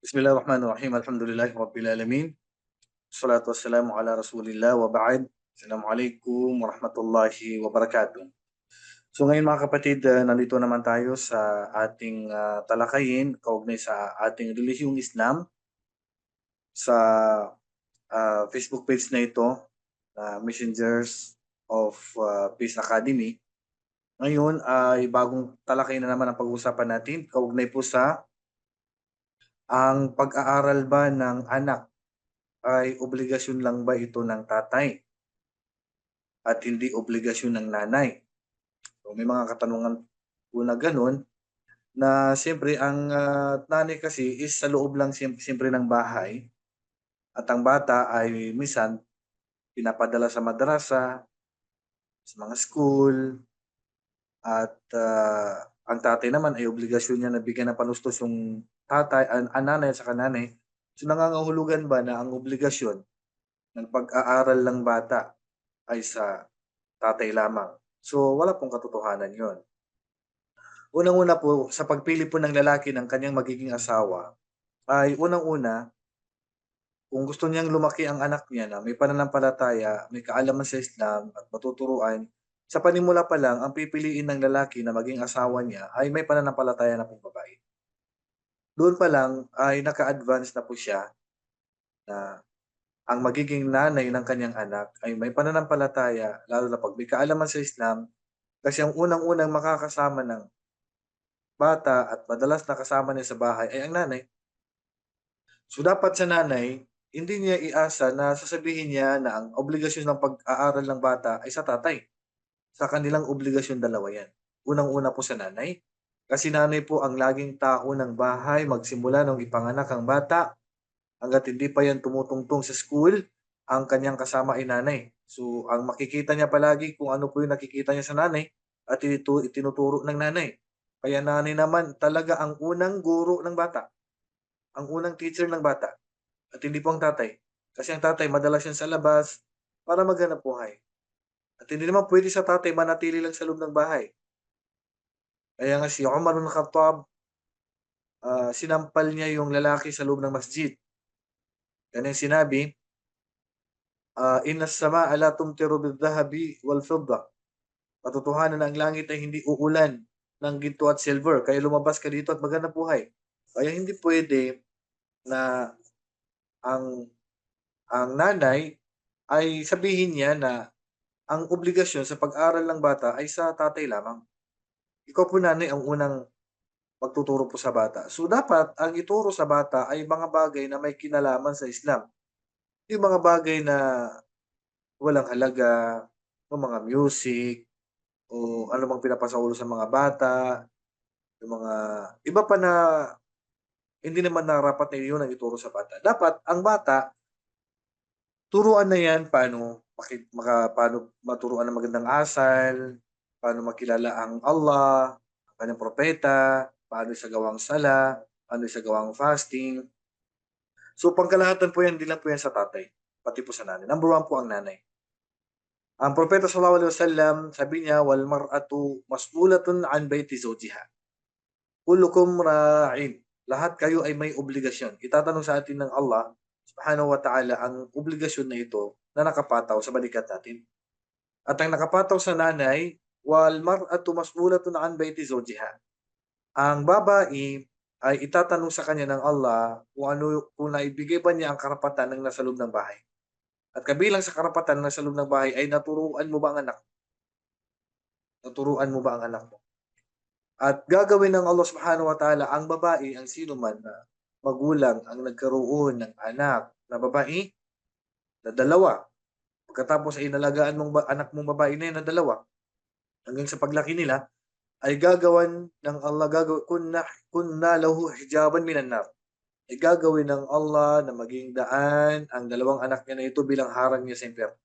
Bismillahirrahmanirrahim. Alhamdulillahi Rabbil Alamin. Salatu wassalamu ala Rasulillah wa ba'd. Assalamualaikum warahmatullahi wabarakatuh. So ngayon mga kapatid, uh, nandito naman tayo sa ating uh, talakayin kaugnay sa ating relihiyong Islam sa uh, Facebook page na ito, uh, Messengers of uh, Peace Academy. Ngayon ay bagong talakayin na naman ang pag-uusapan natin kaugnay po sa ang pag-aaral ba ng anak ay obligasyon lang ba ito ng tatay? At hindi obligasyon ng nanay? So may mga katanungan po na ganun na siyempre ang uh, nanay kasi is sa loob lang siyempre ng bahay. At ang bata ay minsan pinapadala sa madrasa, sa mga school, at uh, ang tatay naman ay obligasyon niya na bigyan ng panustos yung tatay, an, an nanay sa kananay, so nangangahulugan ba na ang obligasyon ng pag-aaral ng bata ay sa tatay lamang? So wala pong katotohanan yon. Unang-una po, sa pagpili po ng lalaki ng kanyang magiging asawa, ay unang-una, kung gusto niyang lumaki ang anak niya na may pananampalataya, may kaalaman sa Islam at matuturuan, sa panimula pa lang, ang pipiliin ng lalaki na maging asawa niya ay may pananampalataya na pong babae doon pa lang ay naka-advance na po siya na ang magiging nanay ng kanyang anak ay may pananampalataya, lalo na pag may kaalaman sa Islam, kasi ang unang-unang makakasama ng bata at madalas nakasama niya sa bahay ay ang nanay. So dapat sa nanay, hindi niya iasa na sasabihin niya na ang obligasyon ng pag-aaral ng bata ay sa tatay. Sa kanilang obligasyon dalawa yan. Unang-una po sa nanay, kasi nanay po ang laging tao ng bahay magsimula nung ipanganak ang bata hanggat hindi pa yan tumutungtong sa school, ang kanyang kasama ay nanay. So, ang makikita niya palagi kung ano po yung nakikita niya sa nanay at ito itinuturo ng nanay. Kaya nanay naman talaga ang unang guro ng bata. Ang unang teacher ng bata. At hindi po ang tatay. Kasi ang tatay madalas yan sa labas para maghanap buhay. At hindi naman pwede sa tatay manatili lang sa loob ng bahay. Kaya nga si Umar bin Khattab, uh, sinampal niya yung lalaki sa loob ng masjid. Yan yung sinabi, uh, Inna sama ala tumtiru bidhahabi wal fidda. Patutuhanan na ang langit ay hindi uulan ng ginto at silver. Kaya lumabas ka dito at maganda buhay. Kaya hindi pwede na ang ang nanay ay sabihin niya na ang obligasyon sa pag-aral ng bata ay sa tatay lamang ikaw po nanay ang unang magtuturo po sa bata. So dapat ang ituro sa bata ay mga bagay na may kinalaman sa Islam. Yung mga bagay na walang halaga, o mga music, o ano mang pinapasaulo sa mga bata, yung mga iba pa na hindi naman narapat na yun ang ituro sa bata. Dapat ang bata, turuan na yan paano, maka, paano maturuan ng magandang asal, paano makilala ang Allah, ang propeta, paano sa gawang sala, paano sa gawang fasting. So pangkalahatan po yan, hindi lang po yan sa tatay, pati po sa nanay. Number one po ang nanay. Ang propeta sallallahu alaihi wasallam, sabi niya, wal mar'atu mas'ulatun an baiti zawjiha. Kullukum ra'in. Lahat kayo ay may obligasyon. Itatanong sa atin ng Allah subhanahu wa ta'ala ang obligasyon na ito na nakapataw sa balikat natin. At ang nakapataw sa nanay wal mar'atu mas'ulatun an baiti zawjiha. Ang babae ay itatanong sa kanya ng Allah kung ano kung naibigay ba niya ang karapatan ng nasa loob ng bahay. At kabilang sa karapatan ng nasa loob ng bahay ay naturuan mo ba ang anak? Naturuan mo ba ang anak mo? At gagawin ng Allah subhanahu wa ta'ala ang babae, ang sino man na magulang ang nagkaroon ng anak na babae na dalawa. Pagkatapos ay inalagaan mong anak mong babae na yun na dalawa, hanggang sa paglaki nila, ay gagawan ng Allah, gagawin, kunna, kunna lahu hijaban minan nar. Ay gagawin ng Allah na maging daan ang dalawang anak niya na ito bilang harang niya sa impyerno.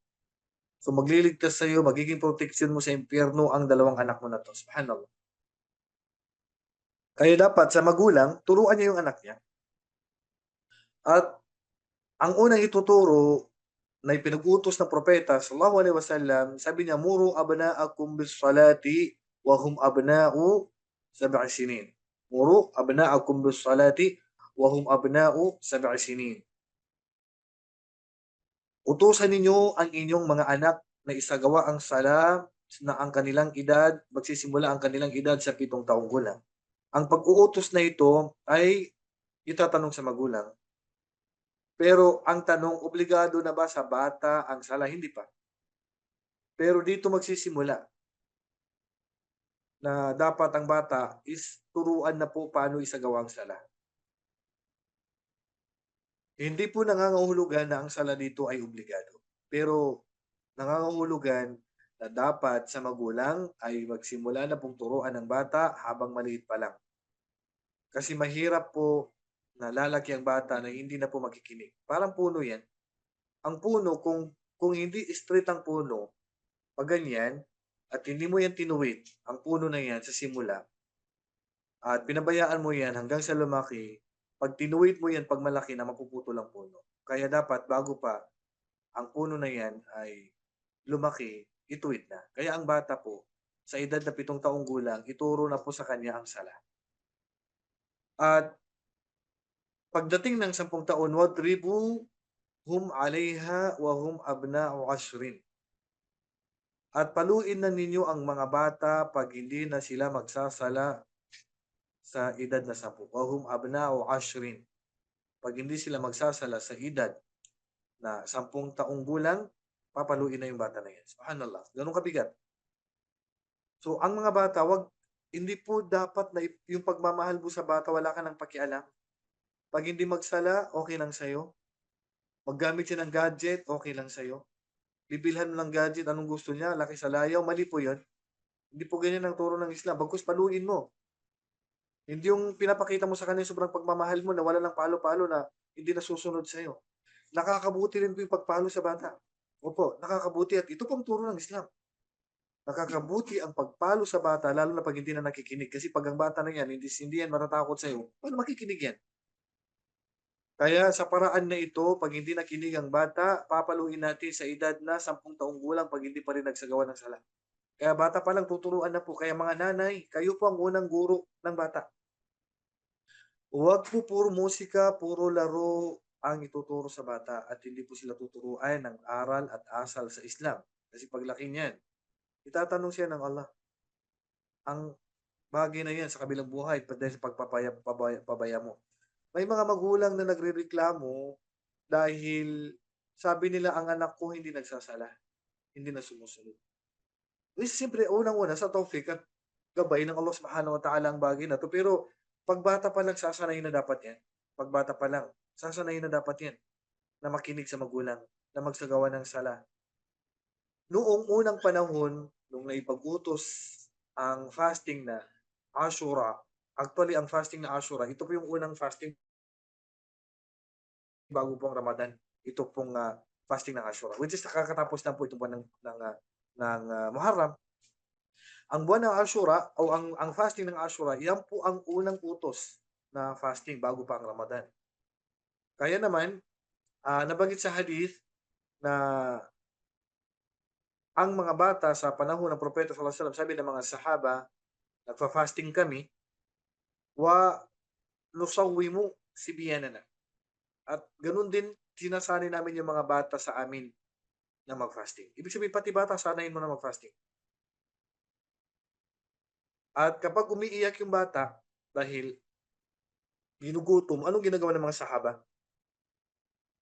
So magliligtas sa iyo, magiging protection mo sa impyerno ang dalawang anak mo na to. Subhanallah. Kaya dapat sa magulang, turuan niya yung anak niya. At ang unang ituturo na ipinag-utos ng propeta sallallahu alaihi wasallam, sabi niya, "Muru abna'akum bis salati wa hum abna'u sab'i sinin." Muru abna'akum bis salati wa hum abna'u sab'i sinin. Utusan ninyo ang inyong mga anak na isagawa ang sala na ang kanilang edad, magsisimula ang kanilang edad sa pitong taong gulang. Ang pag-uutos na ito ay itatanong sa magulang. Pero ang tanong, obligado na ba sa bata ang sala? Hindi pa. Pero dito magsisimula na dapat ang bata is turuan na po paano isagawa ang sala. Hindi po nangangahulugan na ang sala dito ay obligado. Pero nangangahulugan na dapat sa magulang ay magsimula na pong turuan ng bata habang maliit pa lang. Kasi mahirap po na lalaki ang bata na hindi na po makikinig. Parang puno yan. Ang puno, kung, kung hindi straight ang puno, pag ganyan, at hindi mo yan tinuwid, ang puno na yan sa simula, at pinabayaan mo yan hanggang sa lumaki, pag tinuwid mo yan pag malaki na mapuputol ang puno. Kaya dapat bago pa ang puno na yan ay lumaki, ituwid na. Kaya ang bata po, sa edad na pitong taong gulang, ituro na po sa kanya ang sala. At pagdating ng sampung taon, wadribu hum alaiha wa hum abna'u ashrin. At paluin na ninyo ang mga bata pag hindi na sila magsasala sa edad na sampu. Wa hum abna'u ashrin. Pag hindi sila magsasala sa edad na sampung taong gulang, papaluin na yung bata na yan. Subhanallah. Ganun kabigat. So, ang mga bata, wag, hindi po dapat na yung pagmamahal mo sa bata, wala ka nang pakialam. Pag hindi magsala, okay lang sa'yo. Maggamit siya ng gadget, okay lang sa'yo. Bibilhan mo ng gadget, anong gusto niya, laki sa layaw, mali po yun. Hindi po ganyan ang turo ng Islam. Bagkus paluin mo. Hindi yung pinapakita mo sa kanya sobrang pagmamahal mo na wala ng palo-palo na hindi nasusunod sa'yo. Nakakabuti rin po yung pagpalo sa bata. Opo, nakakabuti at ito pong turo ng Islam. Nakakabuti ang pagpalo sa bata lalo na pag hindi na nakikinig. Kasi pag ang bata na yan, hindi, hindi yan matatakot sa'yo, paano makikinig yan? Kaya sa paraan na ito, pag hindi nakinig ang bata, papaluin natin sa edad na 10 taong gulang pag hindi pa rin nagsagawa ng sala. Kaya bata pa lang tuturuan na po. Kaya mga nanay, kayo po ang unang guro ng bata. Huwag po puro musika, puro laro ang ituturo sa bata at hindi po sila tuturuan ng aral at asal sa Islam. Kasi paglaki niyan, itatanong siya ng Allah. Ang bagay na yan sa kabilang buhay dahil sa pagpapaya pabaya, pabaya mo. May mga magulang na nagrereklamo dahil sabi nila ang anak ko hindi nagsasala, hindi na sumusunod. Which siyempre unang-una sa tawfik at gabay ng Allah Subhanahu wa Ta'ala ang bagay na to. Pero pag bata pa lang sasanayin na dapat yan. Pag bata pa lang, sasanayin na dapat yan na makinig sa magulang, na magsagawa ng sala. Noong unang panahon, nung naipag-utos ang fasting na Ashura, actually ang fasting na Ashura, ito po yung unang fasting bago po ang Ramadan. Ito pong ah, fasting ng Ashura, which is nakakatapos na po itong buwan ng, ng, ah, ng ah, Muharram. Ang buwan ng Ashura o ang, ang fasting ng Ashura, yan po ang unang utos na fasting bago pa ang Ramadan. Kaya naman, ah, nabanggit sa hadith na ang mga bata sa panahon ng Propeta sallallahu alaihi wasallam, sabi ng mga sahaba, nagfa-fasting kami, wa nusawwimu sibiyanana. At ganun din sinasanay namin yung mga bata sa amin na mag-fasting. Ibig sabihin, pati bata, sanayin mo na mag-fasting. At kapag umiiyak yung bata, dahil ginugutom, anong ginagawa ng mga sahaba?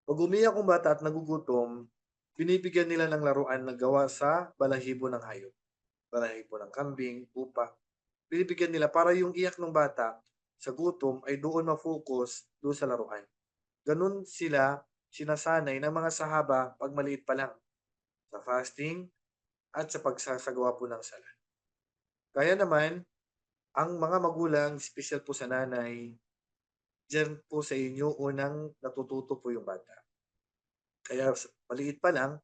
Pag umiiyak yung bata at nagugutom, binibigyan nila ng laruan na gawa sa balahibo ng hayop. Balahibo ng kambing, upa. Binibigyan nila para yung iyak ng bata sa gutom ay doon ma-focus doon sa laruan. Ganun sila sinasanay ng mga sahaba pag maliit pa lang sa fasting at sa pagsasagawa po ng sala. Kaya naman, ang mga magulang, special po sa nanay, dyan po sa inyo unang natututo po yung bata. Kaya maliit pa lang,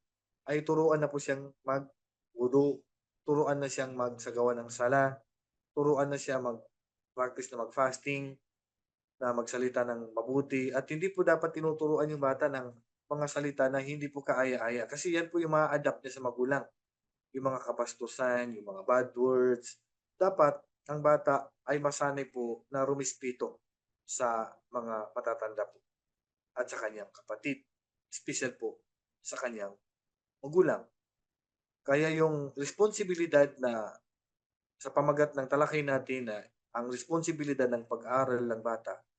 ay turuan na po siyang mag-wudu, turuan na siyang magsagawa ng sala, turuan na siya mag-practice na mag-fasting, na magsalita ng mabuti, at hindi po dapat tinuturuan yung bata ng mga salita na hindi po kaaya-aya. Kasi yan po yung mga adapt niya sa magulang. Yung mga kapastusan, yung mga bad words. Dapat, ang bata ay masanay po na rumispito sa mga matatanda po at sa kanyang kapatid. Special po sa kanyang magulang. Kaya yung responsibilidad na sa pamagat ng talakay natin na ang responsibilidad ng pag-aaral ng bata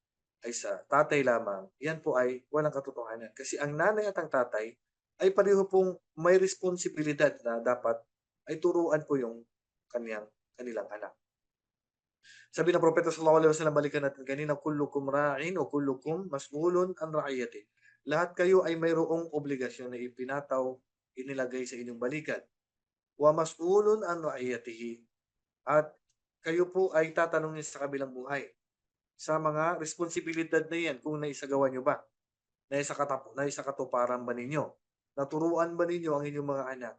ay sa tatay lamang, yan po ay walang katotohanan. Kasi ang nanay at ang tatay ay pareho pong may responsibilidad na dapat ay turuan po yung kaniyang kanilang anak. Sabi ng Propeta sallallahu alaihi wasallam, balikan natin kanina, kullukum ra'in o kullukum mas'ulun an ra'iyati. Lahat kayo ay mayroong obligasyon na ipinataw, inilagay sa inyong balikat. Wa mas'ulun an ra'iyatihi. At kayo po ay tatanungin sa kabilang buhay sa mga responsibilidad na yan kung naisagawa nyo ba? Naisakatap, naisakatuparan ba ninyo? Naturuan ba ninyo ang inyong mga anak?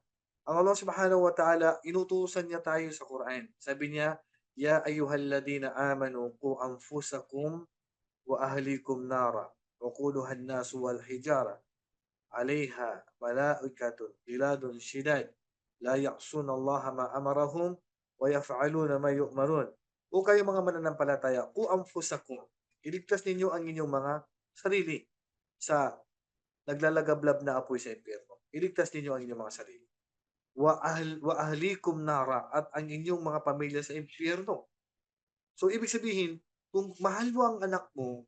Ang Allah subhanahu wa ta'ala, inutusan niya tayo sa Quran. Sabi niya, Ya ayyuhalladina amanu ku anfusakum wa ahlikum nara wa quluhan nasu wal hijara alaiha malaikatun giladun shidad la ya'suna Allah ma amarahum wa yaf'aluna ma yu'marun. O kayo mga mananampalataya, ku anfusakum. Iligtas ninyo ang inyong mga sarili sa naglalagablab na apoy sa impyerno. Iligtas ninyo ang inyong mga sarili wa, ahl, wa ahlikum nara at ang inyong mga pamilya sa impyerno. So, ibig sabihin, kung mahal mo ang anak mo,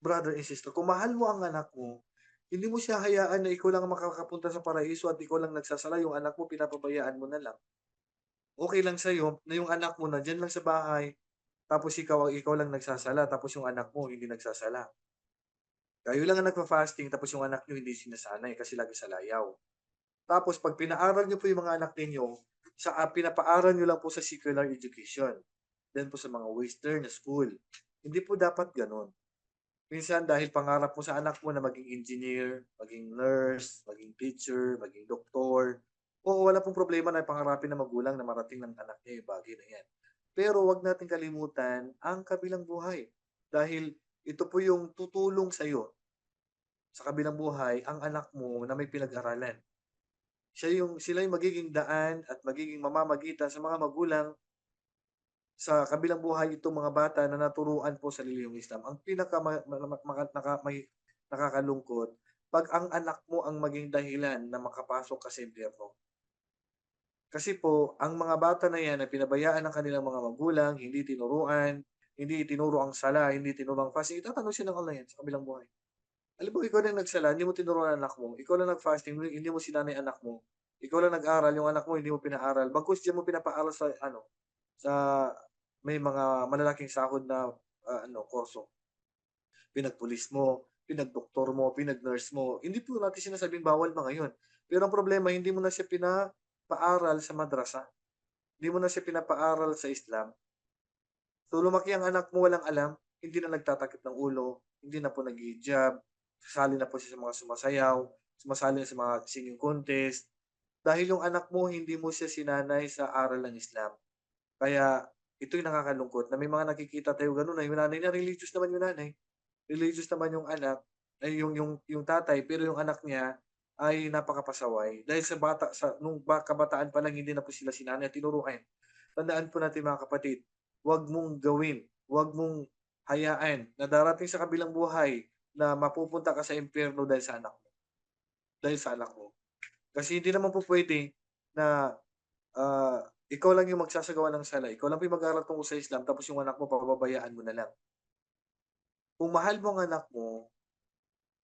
brother and sister, kung mahal mo ang anak mo, hindi mo siya hayaan na ikaw lang makakapunta sa paraiso at ikaw lang nagsasala, yung anak mo, pinapabayaan mo na lang. Okay lang sa'yo na yung anak mo na dyan lang sa bahay, tapos ikaw, ikaw lang nagsasala, tapos yung anak mo hindi nagsasala. Kayo lang ang nagpa-fasting, tapos yung anak nyo hindi sinasanay kasi lagi sa layaw. Tapos pag pinaaral niyo po yung mga anak ninyo, sa uh, pinapaaral niyo lang po sa secular education. Then po sa mga western na school. Hindi po dapat ganun. Minsan dahil pangarap mo sa anak mo na maging engineer, maging nurse, maging teacher, maging doktor, oo, wala pong problema na pangarapin na magulang na marating ng anak niya yung bagay na yan. Pero wag natin kalimutan ang kabilang buhay. Dahil ito po yung tutulong sa iyo sa kabilang buhay ang anak mo na may pinag-aralan siya yung, sila yung magiging daan at magiging mamamagitan sa mga magulang sa kabilang buhay itong mga bata na naturuan po sa liliyong Islam. Ang pinaka nakakalungkot, pag ang anak mo ang maging dahilan na makapasok ka sa impyerno. Kasi po, ang mga bata na yan na pinabayaan ng kanilang mga magulang, hindi tinuruan, hindi tinuro ang sala, hindi tinuro ang fasting, itatanong siya ng Allah yan sa kabilang buhay. Alam mo, ikaw lang nagsala, hindi mo tinuruan ang anak mo. Ikaw lang nag-fasting, hindi mo sinanay anak mo. Ikaw lang nag-aral, yung anak mo hindi mo pinaaral. Bagkus diyan mo pinapaaral sa ano, sa may mga malalaking sahod na uh, ano, kurso. Pinagpulis mo, pinagdoktor mo, pinagnurse mo. Hindi po natin sinasabing bawal mga yun. Pero ang problema, hindi mo na siya pinapaaral sa madrasa. Hindi mo na siya pinapaaral sa Islam. So lumaki ang anak mo walang alam, hindi na nagtatakip ng ulo, hindi na po nag-hijab, Sasali na po siya sa mga sumasayaw, sumasali sa mga singing contest. Dahil yung anak mo, hindi mo siya sinanay sa aral ng Islam. Kaya ito'y nakakalungkot na may mga nakikita tayo ganun na yung nanay niya, religious naman yung nanay. Religious naman yung anak, ay yung, yung, yung tatay, pero yung anak niya ay napakapasaway. Dahil sa bata, sa, nung kabataan pa lang, hindi na po sila sinanay at tinuruan. Tandaan po natin mga kapatid, huwag mong gawin, huwag mong hayaan na darating sa kabilang buhay na mapupunta ka sa impyerno dahil sa anak mo. Dahil sa anak mo. Kasi hindi naman po pwede na uh, ikaw lang yung magsasagawa ng sala. Ikaw lang po yung mag-aaral tungkol sa Islam tapos yung anak mo pababayaan mo na lang. Kung mahal mo ang anak mo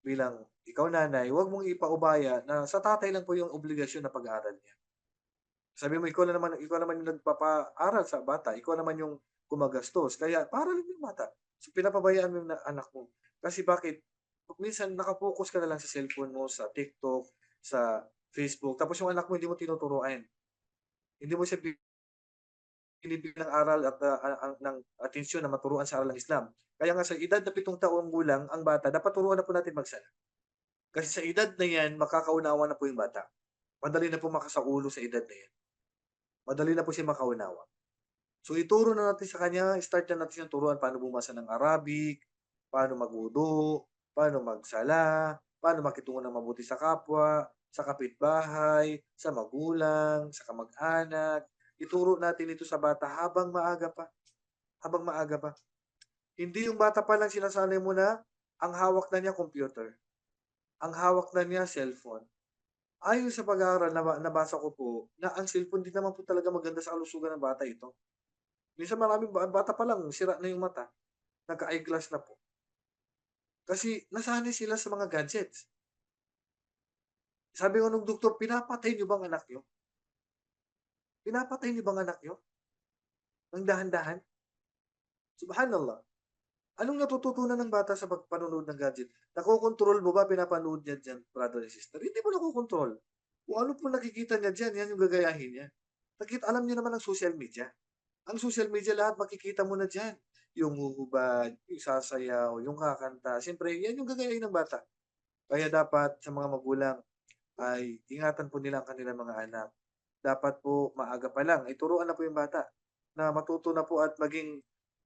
bilang ikaw nanay, huwag mong ipaubaya na sa tatay lang po yung obligasyon na pag-aaral niya. Sabi mo, ikaw na naman, ikaw naman yung nagpapaaral sa bata, ikaw naman yung gumagastos. Kaya, paralin yung bata. So, pinapabayaan mo yung anak mo. Kasi bakit? Minsan nakapokus ka na lang sa cellphone mo, sa TikTok, sa Facebook, tapos yung anak mo hindi mo tinuturuan. Hindi mo siya binibigyan ng aral at uh, ng atensyon na maturuan sa aral ng Islam. Kaya nga sa edad na pitong taong gulang ang bata, dapat turuan na po natin magsala. Kasi sa edad na yan, makakaunawa na po yung bata. Madali na po makasaulo sa edad na yan. Madali na po siya makaunawa. So ituro na natin sa kanya, start na natin yung turuan paano bumasa ng Arabic, paano magwudu, paano magsala, paano makitungo ng mabuti sa kapwa, sa kapitbahay, sa magulang, sa kamag-anak. Ituro natin ito sa bata habang maaga pa. Habang maaga pa. Hindi yung bata pa lang sinasanay mo na ang hawak na niya computer, ang hawak na niya cellphone. Ayon sa pag-aaral na nabasa ko po na ang cellphone din naman po talaga maganda sa kalusugan ng bata ito. Minsan maraming ba bata pa lang sira na yung mata, nagka-eyeglass na po. Kasi nasanay sila sa mga gadgets. Sabi ko nung doktor, "Pinapatay niyo ba ang anak niyo?" Pinapatay niyo ba ang anak niyo? Ng dahan-dahan? Subhanallah. Anong natututunan ng bata sa pag panonood ng gadget? Nakokontrol mo ba pinapanood niya diyan, brother and sister? Hindi mo nakokontrol. Kung ano po nakikita niya diyan, yan yung gagayahin niya. Nakita alam niyo naman ang social media. Ang social media lahat makikita mo na diyan. Yung huhubad, yung sasayaw, yung kakanta. Siyempre, yan yung gagayahin ng bata. Kaya dapat sa mga magulang ay ingatan po nila ang kanilang mga anak. Dapat po maaga pa lang ay turuan na po yung bata na matuto na po at maging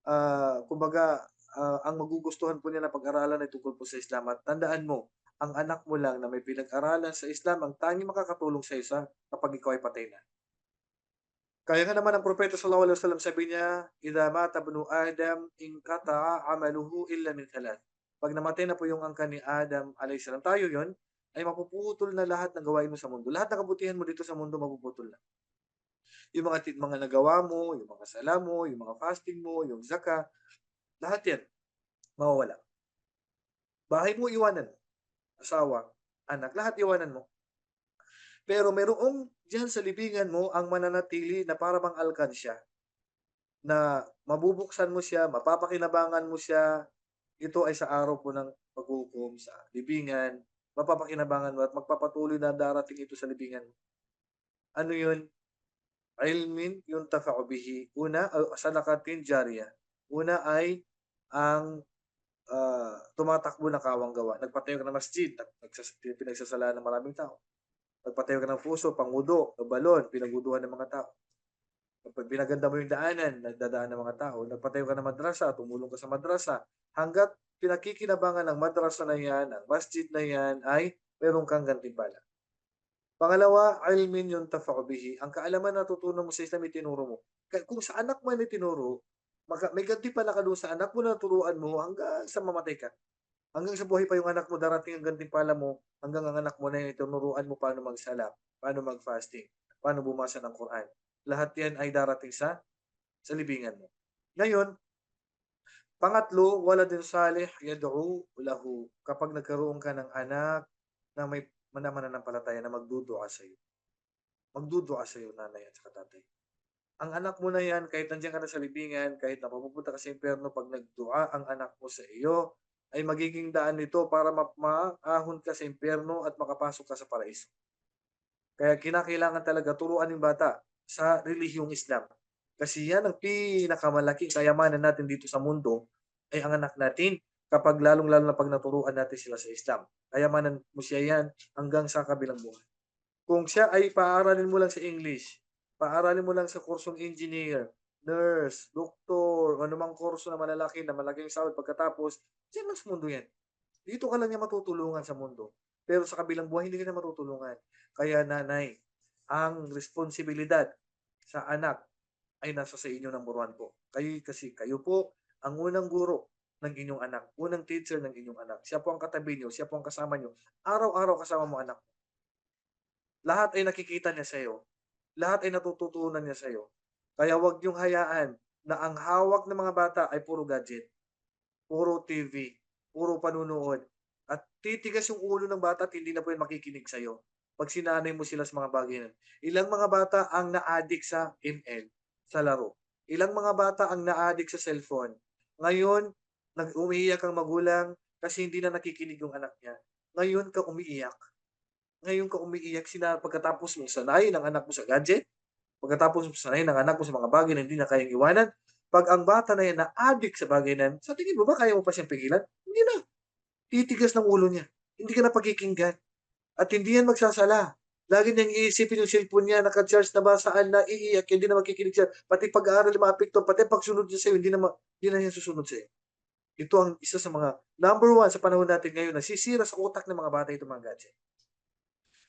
ah, kumbaga ah, ang magugustuhan po nila pag-aralan ay tungkol po sa Islam at tandaan mo ang anak mo lang na may pinag-aralan sa Islam ang tanging makakatulong sa isa kapag ikaw ay patay na. Kaya nga naman ang propeta sallallahu alaihi wasallam sabi niya, "Idza mata ibnu Adam inqata'a 'amaluhu illa min thalath." Pag namatay na po yung angkan ni Adam alayhis salam, tayo 'yon, ay mapuputol na lahat ng gawain mo sa mundo. Lahat ng kabutihan mo dito sa mundo mapuputol na. Yung mga mga nagawa mo, yung mga sala mo, yung mga fasting mo, yung zaka, lahat 'yan mawawala. Bahay mo iwanan, asawa, anak, lahat iwanan mo. Pero merong diyan sa libingan mo ang mananatili na para alkansya na mabubuksan mo siya, mapapakinabangan mo siya. Ito ay sa araw po ng paghukom sa libingan, mapapakinabangan mo at magpapatuloy na darating ito sa libingan mo. Ano yun? Ilmin yung tafa'u bihi. Una, sadakatin jariyah. Una ay ang ah, tumatakbo na kawang gawa. Nagpatayo ka ng masjid, nag- nagsas- pinagsasalaan ng maraming tao. Nagpatayo ka ng puso, pangudo, ng balon, pinaguduhan ng mga tao. Kapag pinaganda mo yung daanan, nagdadaan ng mga tao. Nagpatayo ka ng madrasa, tumulong ka sa madrasa. Hanggat pinakikinabangan ng madrasa na yan, ang masjid na yan, ay meron kang gantimpala. Pangalawa, ilmin yung bihi. Ang kaalaman na tutunan mo sa Islam, itinuro mo. Kung sa anak mo yan itinuro, maka- may gantimpala ka doon sa anak mo na turuan mo hanggang sa mamatay ka. Hanggang sa buhay pa yung anak mo, darating ang gantimpala mo, hanggang ang anak mo na yun, itinuruan mo paano magsala, paano mag-fasting, paano bumasa ng Quran. Lahat yan ay darating sa sa libingan mo. Ngayon, pangatlo, wala din salih yad'u lahu. Kapag nagkaroon ka ng anak na may manamanampalataya na magdudua sa iyo. Magdudua sa iyo nanay at tatay. Ang anak mo na yan, kahit nandiyan ka na sa libingan, kahit napupunta ka sa impyerno, pag nagdua ang anak mo sa iyo, ay magiging daan nito para ma- maahon ka sa impyerno at makapasok ka sa paraiso. Kaya kinakailangan talaga turuan ng bata sa relihiyong Islam. Kasi yan ang pinakamalaking kayamanan natin dito sa mundo ay ang anak natin kapag lalong-lalo na pag naturuan natin sila sa Islam. Kayamanan mo siya yan hanggang sa kabilang buhay. Kung siya ay paaralin mo lang sa English, paaralin mo lang sa kursong engineer, nurse, doktor, anumang kurso na malalaki na malaking sahod pagkatapos, diyan lang sa mundo yan. Dito ka lang niya matutulungan sa mundo. Pero sa kabilang buhay, hindi ka na matutulungan. Kaya nanay, ang responsibilidad sa anak ay nasa sa inyo ng buruan po. Kayo kasi kayo po ang unang guro ng inyong anak, unang teacher ng inyong anak. Siya po ang katabi niyo, siya po ang kasama niyo. Araw-araw kasama mo anak. Lahat ay nakikita niya sa iyo. Lahat ay natututunan niya sa iyo. Kaya huwag niyong hayaan na ang hawak ng mga bata ay puro gadget, puro TV, puro panunood. At titigas yung ulo ng bata at hindi na po yan makikinig sa iyo. Pag sinanay mo sila sa mga bagay na. Ilang mga bata ang na-addict sa ML, sa laro. Ilang mga bata ang na-addict sa cellphone. Ngayon, nag-umiiyak ang magulang kasi hindi na nakikinig yung anak niya. Ngayon ka umiiyak. Ngayon ka umiiyak sila pagkatapos mo sanayin ang anak mo sa gadget, pagkatapos mo sanayin ang anak mo sa mga bagay na hindi na kayang iwanan, pag ang bata na yan na-addict sa bagay na yan, sa tingin mo ba kaya mo pa siyang pigilan? Hindi na. Titigas ng ulo niya. Hindi ka na pagkikinggan. At hindi yan magsasala. Lagi niyang iisipin yung cellphone niya, naka-charge na ba, saan na, iiyak, hindi na makikinig siya. Pati pag-aaral, maapekto, pati pagsunod niya sa'yo, hindi na, hindi na yan susunod sa'yo. Ito ang isa sa mga number one sa panahon natin ngayon na sisira sa utak ng mga bata itong mga gadget.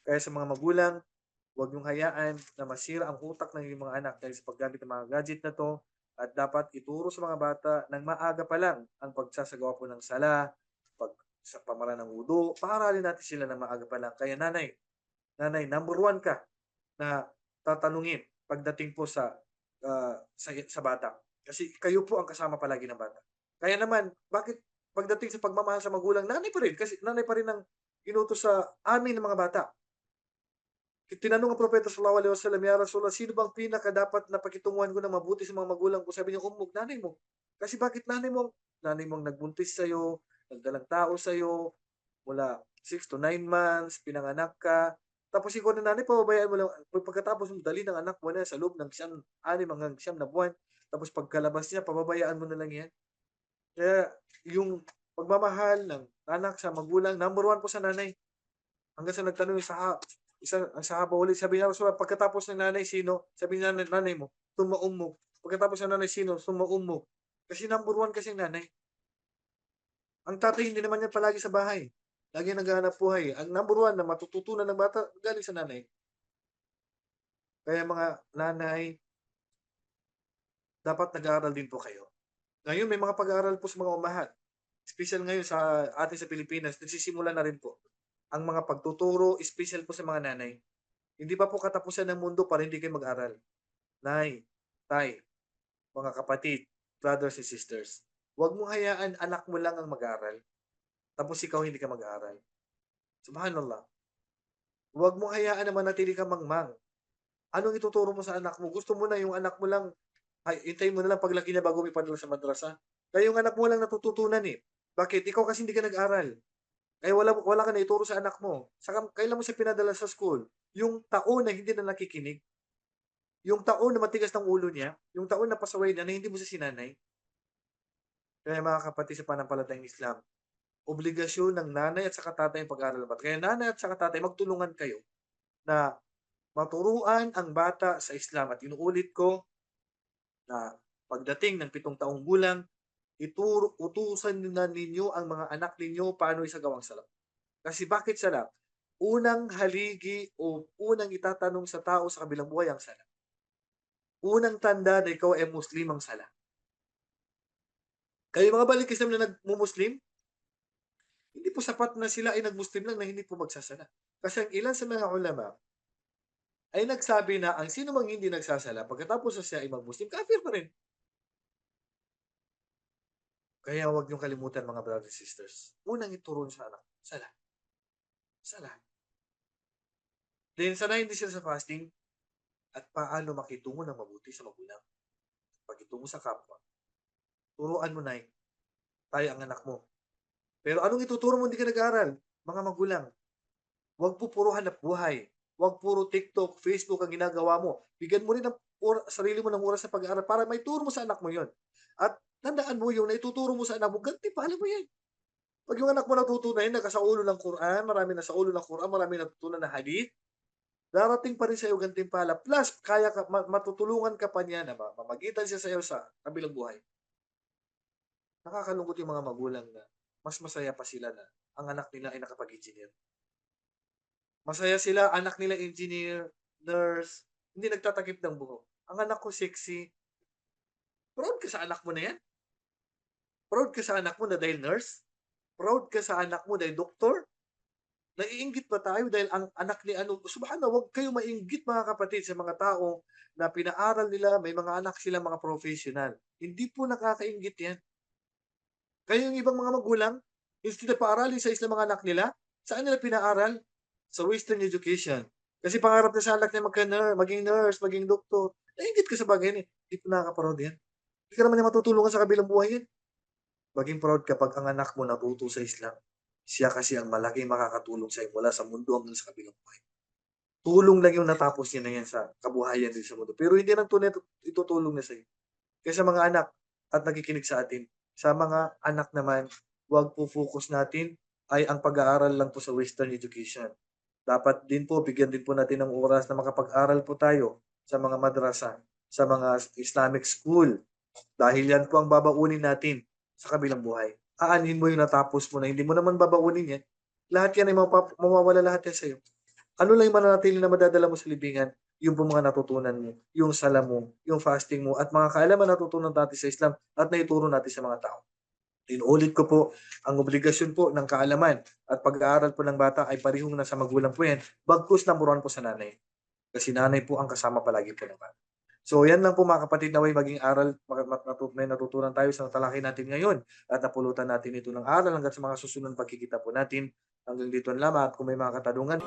Kaya sa mga magulang, huwag niyong hayaan na masira ang utak ng iyong mga anak dahil sa paggamit ng mga gadget na to at dapat ituro sa mga bata ng maaga pa lang ang pagsasagawa po ng sala, pag sa pamaran ng wudu, paaralin natin sila ng maaga pa lang. Kaya nanay, nanay, number one ka na tatanungin pagdating po sa, ah, sa, sa bata. Kasi kayo po ang kasama palagi ng bata. Kaya naman, bakit pagdating sa pagmamahal sa magulang, nanay pa rin. Kasi nanay pa rin ang inutos sa amin ng mga bata. Tinanong ang propeta sallallahu alaihi wasallam, Ya Rasulullah, sino bang pinaka dapat na pakitunguhan ko na mabuti sa mga magulang ko? Sabi niya, ummog, nanay mo. Kasi bakit nanay mo? Nanay mo nagbuntis sa'yo, nagdalang tao sa'yo, mula 6 to 9 months, pinanganak ka. Tapos ikaw na nanay, pababayaan mo lang. Pagkatapos mo dali ng anak mo na sa loob ng siyam, anim hanggang siyam na buwan. Tapos pagkalabas niya, pababayaan mo na lang yan. Kaya yung pagmamahal ng anak sa magulang, number one po sa nanay. Hanggang sa nagtanong saha, isa, ang sahaba ulit, sabi niya, Rasulullah, pagkatapos ng nanay, sino? Sabi niya, nanay, nanay mo, tumaumog. Pagkatapos ng nanay, sino? Tumaumog. Kasi number one kasi nanay. Ang tatay hindi naman yan palagi sa bahay. Lagi naghahanap buhay. Ang number one na matututunan ng bata, galing sa nanay. Kaya mga nanay, dapat nag-aaral din po kayo. Ngayon, may mga pag-aaral po sa mga umahat. Special ngayon sa atin sa Pilipinas, nagsisimula na rin po ang mga pagtuturo, special po sa mga nanay. Hindi pa po katapusan ng mundo para hindi kayo mag-aral. Nay, tay, mga kapatid, brothers and sisters, huwag mo hayaan anak mo lang ang mag-aral. Tapos ikaw hindi ka mag-aral. Subhanallah. Huwag mo hayaan na manatili ka mangmang. Anong ituturo mo sa anak mo? Gusto mo na yung anak mo lang, ay, hintayin mo na lang paglaki niya bago may padala sa madrasa. Kaya yung anak mo lang natututunan eh. Bakit? Ikaw kasi hindi ka nag-aral. Kaya wala, wala ka na ituro sa anak mo. Saka kailan mo siya pinadala sa school? Yung taon na hindi na nakikinig. Yung taon na matigas ng ulo niya. Yung taon na pasaway na na hindi mo siya sinanay. Kaya mga kapatid sa panampalatayang Islam, obligasyon ng nanay at saka tatay ang pag-aaral ng bata. Kaya nanay at saka tatay, magtulungan kayo na maturuan ang bata sa Islam. At inuulit ko na pagdating ng pitong taong gulang, ituro, utusan na ninyo ang mga anak ninyo paano isagawang salap. Kasi bakit salap? Unang haligi o unang itatanong sa tao sa kabilang buhay ang sala. Unang tanda na ikaw ay Muslim ang sala. Kayo mga balik Islam na nagmumuslim, hindi po sapat na sila ay nagmuslim lang na hindi po magsasala. Kasi ang ilan sa mga ulama ay nagsabi na ang sino mang hindi nagsasala, pagkatapos na siya ay magmuslim, kafir pa rin. Kaya huwag niyong kalimutan mga brothers and sisters. Unang ituro sa anak, sala. Sala. Then, sanayin din sila sa fasting at paano makitungo ng mabuti sa magulang. Pagitungo sa kapwa. Turuan mo, Nay. Tayo ang anak mo. Pero anong ituturo mo hindi ka nag-aaral? Mga magulang. Huwag po puro hanap buhay. Huwag puro TikTok, Facebook ang ginagawa mo. Bigyan mo rin ng or, sarili mo ng oras sa pag-aaral para may turo mo sa anak mo yon. At tandaan mo yung naituturo mo sa anak mo, ganti pala mo yan. Pag yung anak mo natutunan, nagkasa ulo ng Quran, marami na sa ulo ng Quran, marami natutunan na hadith, darating pa rin sa iyo gantimpala. Plus, kaya ka, matutulungan ka pa niya na mamagitan siya sa iyo sa kabilang buhay. Nakakalungkot yung mga magulang na mas masaya pa sila na ang anak nila ay nakapag-engineer. Masaya sila, anak nila engineer, nurse, hindi nagtatakip ng buhok. Ang anak ko sexy. Proud ka sa anak mo na yan? Proud ka sa anak mo na dahil nurse? Proud ka sa anak mo dahil doktor? Naiinggit ba tayo dahil ang anak ni ano? Subhanallah, huwag kayo mainggit mga kapatid sa mga tao na pinaaral nila, may mga anak sila mga professional. Hindi po nakakainggit yan. Kaya yung ibang mga magulang, instead na paaralin sa isang mga anak nila, saan nila pinaaral? Sa Western education. Kasi pangarap na sa anak niya magka maging nurse, maging doktor. Nainggit ka sa bagay niya. Hindi po nakakaproud yan. Hindi ka naman niya matutulungan sa kabilang buhay yan. Maging proud kapag ang anak mo natuto sa Islam. Siya kasi ang malaking makakatulong sa iyo sa mundo hanggang sa kabilang buhay. Tulong lang yung natapos niya na yan sa kabuhayan din sa mundo. Pero hindi nang tunay itutulong na sa iyo. Kaya sa mga anak at nakikinig sa atin, sa mga anak naman, huwag po focus natin ay ang pag-aaral lang po sa Western education. Dapat din po, bigyan din po natin ng oras na makapag-aral po tayo sa mga madrasa, sa mga Islamic school. Dahil yan po ang babaunin natin sa kabilang buhay. Aanin mo yung natapos mo na hindi mo naman babaunin yan. Lahat yan ay mawawala lahat yan sa'yo. Ano lang yung mananatili na madadala mo sa libingan? yung po mga natutunan mo, yung sala mo, yung fasting mo, at mga kaalaman na natutunan natin sa Islam at naituro natin sa mga tao. Inuulit ko po, ang obligasyon po ng kaalaman at pag-aaral po ng bata ay parihong nasa magulang po yan, bagkus number one po sa nanay. Kasi nanay po ang kasama palagi po ng bata. So yan lang po mga kapatid na way maging aral, may natutunan tayo sa talakay natin ngayon at napulutan natin ito ng aral hanggang sa mga susunod pagkikita po natin. Hanggang dito lang at kung may mga katanungan,